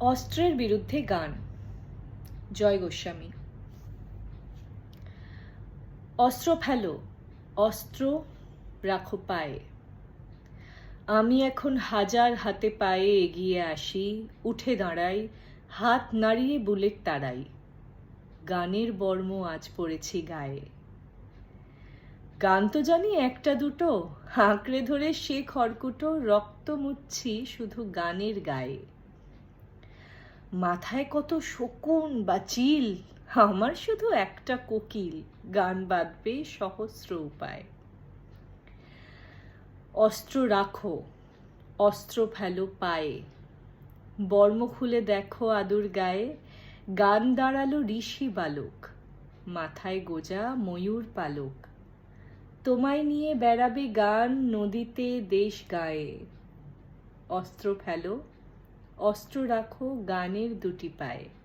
অস্ত্রের বিরুদ্ধে গান। জয় গোস্বামী। অস্ত্র ফেলো, অস্ত্র রাখো পায়ে। আমি এখন হাজার হাতে পায়ে এগিয়ে আসি, উঠে দাঁড়াই, হাত নাড়িয়ে বুলেট তাড়াই। গানের বর্ম আজ পড়েছি গায়ে। গান তো জানি একটা দুটো, আঁকড়ে ধরে সে খড়কুটো, রক্ত মুচ্ছি শুধু গানের গায়ে। মাথায় কত শকুন বা চিল, আমার শুধু একটা কোকিল, গান বাঁধবে সহস্র উপায়। অস্ত্র রাখো, অস্ত্র ফেলো পায়ে, বর্ম খুলে দেখো আদুর গায়ে, গান দাঁড়াল ঋষি বালক, মাথায় গোজা ময়ূর পালক। তোমায় নিয়ে বেড়াবে গান নদীতে দেশ গায়ে, অস্ত্র ফেলো অস্ত্র রাখো গানের দুটি পায়ে।